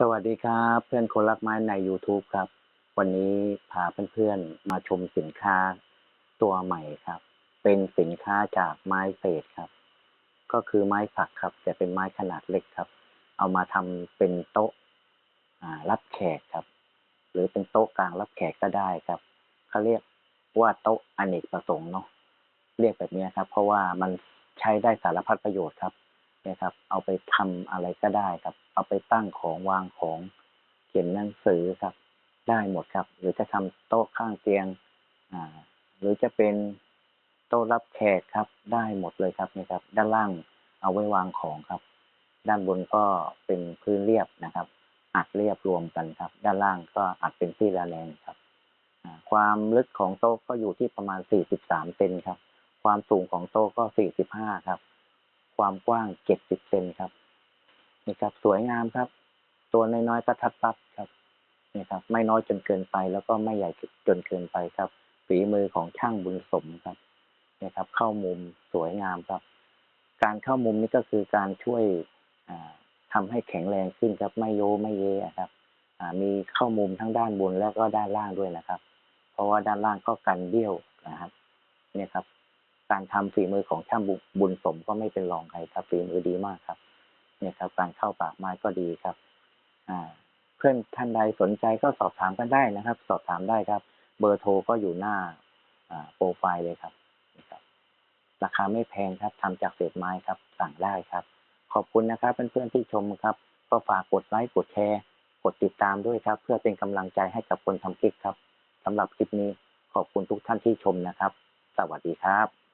สวัสดีครับเพื่อนคนรักไม้ใน YouTube ครับ วันนี้พาเพื่อนๆมาชมสินค้าตัวใหม่ครับ เป็นสินค้าจากไม้เศษครับ ก็คือไม้สักครับแต่เป็นไม้ขนาดเล็กครับ เอามาทำเป็นโต๊ะรับแขกครับ หรือเป็นโต๊ะกลางรับแขกก็ได้ครับเขาเรียกว่าโต๊ะอเนกประสงค์เนาะเรียกแบบนี้ครับ เพราะว่ามันใช้ได้สารพัดประโยชน์ครับ นี่ยครับ เอาไปทำอะไรก็ได้ครับ เอาไปตั้งของวางของเขียนหนังสือครับ ได้หมดครับ หรือจะทำโต๊ะข้างเตียงอ่าหรือจะเป็นโต๊ะรับแขกครับ ได้หมดเลยครับนี่ครับ ด้านล่างเอาไว้วางของครับ ด้านบนก็เป็นพื้นเรียบนะครับ อัดเรียบรวมกันครับ ด้านล่างก็อัดเป็นที่ระแนงครับความลึกของโต๊ะก็อยู่ที่ประมาณ 43เซนครับ ความสูงของโต๊ะก็ 45 ครับ ความกว้าง 70 เซนครับ นี่ครับ สวยงามครับ ตัวน้อยๆก็ทัดปั๊บครับ นี่ครับ ไม่น้อยจนเกินไป แล้วก็ไม่ใหญ่จนเกินไปครับ ฝีมือของช่างบุญสมครับนี่ครับ เข้ามุมสวยงามครับ การเข้ามุมนี้ก็คือการช่วยอ่าทำให้แข็งแรงขึ้นครับ ไม่โยไม่เยะครับมีเข้ามุมทั้งด้านบนแล้วก็ด้านล่างด้วยนะครับ เพราะว่าด้านล่างก็กันเบี้ยวนะครับ เนี่ยครับ การทำฝีมือของช่างบุบุญสมก็ไม่เป็นรองใครครับฝีมือดีมากครับ เนี่ยครับ การเข้าปากไม้ก็ดีครับ อ่า เพื่อนท่านใดสนใจก็สอบถามกันได้นะครับ สอบถามได้ครับ เบอร์โทรก็อยู่หน้าโปรไฟล์เลยครับนี่ครับ ราคาไม่แพงครับทำจากเศษไม้ครับ สั่งได้ครับ ขอบคุณนะครับเพื่อนๆที่ชมครับ ก็ฝากกดไลค์กดแชร์ กดติดตามด้วยครับ เพื่อเป็นกำลังใจให้กับคนทำคลิปครับสำหรับคลิปนี้ขอบคุณทุกท่านที่ชมนะครับ สวัสดีครับ